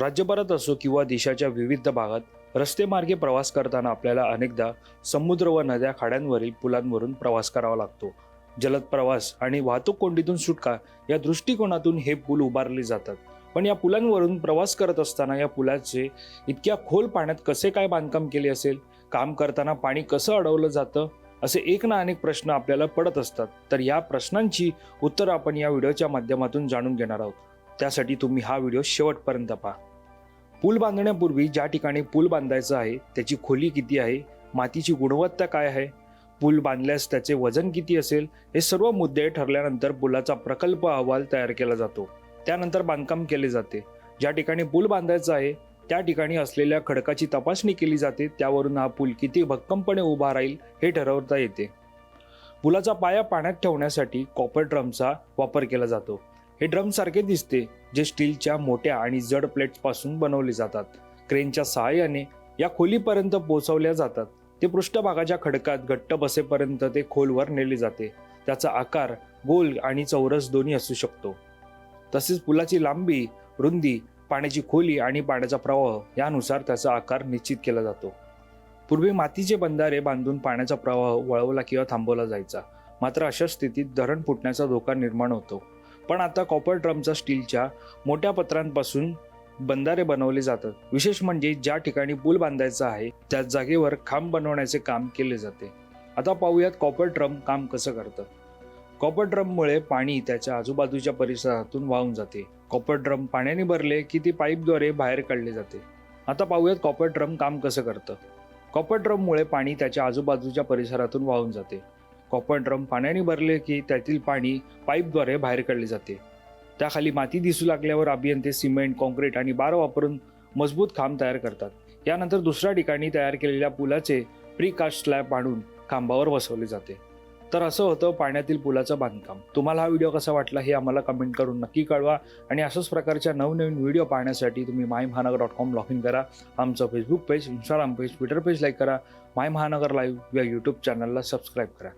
राज्यभरात असो किंवा देशाच्या विविध भागात रस्तेमार्गे प्रवास करताना आपल्याला अनेकदा समुद्र व नद्या खाड्यांवरील पुलांवरून प्रवास करावा लागतो. जलद प्रवास आणि वाहतूक कोंडीतून सुटका या दृष्टिकोनातून हे पूल उभारले जातात. पण या पुलांवरून प्रवास करत असताना या पुलाचे इतक्या खोल पाण्यात कसे काय बांधकाम केले असेल? काम करताना पाणी कसं अडवलं जातं? असे एक ना अनेक प्रश्न आपल्याला पडत असतात. तर या प्रश्नांची उत्तरं आपण या व्हिडिओच्या माध्यमातून जाणून घेणार आहोत. त्यासाठी तुम्ही हा व्हिडिओ शेवटपर्यंत पहा. पूल बांधण्यापूर्वी ज्या ठिकाणी पूल बांधायचं आहे त्याची खोली किती आहे मातीची गुणवत्ता काय आहे पूल बांधल्यास त्याचे वजन किती असेल हे सर्व मुद्दे ठरल्यानंतर पुलाचा प्रकल्प अहवाल तयार केला जातो. त्यानंतर बांधकाम केले जाते. ज्या ठिकाणी पूल बांधायचा आहे त्या ठिकाणी असलेल्या खडकाची तपासणी केली जाते त्यावरून हा पूल किती भक्कमपणे उभा राहील हे ठरवता येते. पुलाचा पाया पाण्यात ठेवण्यासाठी कॉपर ड्रमचा वापर केला जातो. हे ड्रम सारखे दिसते जे स्टीलच्या मोठ्या आणि जड प्लेट्सपासून बनवले जातात. क्रेनच्या सहाय्याने या खोलीपर्यंत पोहोचवल्या जातात. ते पृष्ठभागाच्या खडकात घट्ट बसेपर्यंत ते खोलवर नेले जाते. त्याचा आकार गोल आणि चौरस दोन्ही असू शकतो. तसेच पुलाची लांबी रुंदी पाण्याची खोली आणि पाण्याचा प्रवाह यानुसार त्याचा आकार निश्चित केला जातो. पूर्वी मातीचे बंधारे बांधून पाण्याचा प्रवाह वळवला किंवा थांबवला जायचा. मात्र अशा स्थितीत धरण फुटण्याचा धोका निर्माण होतो. पण आता कॉपर ड्रमचा स्टीलच्या मोठ्या पत्रांपासून बंधारे बनवले जातात. विशेष म्हणजे ज्या ठिकाणी पूल बांधायचा आहे त्या जागेवर खांब बनवण्याचे काम केले जाते. आता पाहूयात कॉपर ड्रम काम कसं करतं. कॉपर ड्रममुळे पाणी त्याच्या आजूबाजूच्या परिसरातून वाहून जाते. कॉपर ड्रम पाण्याने भरले की ती पाईपद्वारे बाहेर काढले जाते. आता पाहूयात कॉपर ड्रम काम कसं करतं. कॉपर ड्रममुळे पाणी त्याच्या आजूबाजूच्या परिसरातून वाहून जाते. कॉपर ड्रम पाण्याने भरले की त्यातील पाणी पाईपद्वारे बाहेर काढले जाते. त्याखाली माती दिसू लागल्यावर अभियंते सिमेंट कॉन्क्रीट आणि बार वापरून मजबूत खांब तयार करतात. यानंतर दुसऱ्या ठिकाणी तयार केलेल्या पुलाचे प्रीकास्ट स्लॅब आणून खांबावर बसवले जाते. तर असं होतं पाण्यातील पुलाचं बांधकाम. तुम्हाला हा व्हिडिओ कसा वाटला हे आम्हाला कमेंट करून नक्की कळवा आणि अशाच प्रकारच्या नवनवीन व्हिडिओ पाहण्यासाठी तुम्ही माय महानगर डॉट कॉम लॉग इन करा. आमचं Facebook page Instagram page Twitter page like करा. माय महानगर लाईव्ह या यूट्यूब चॅनलला सबस्क्राईब करा.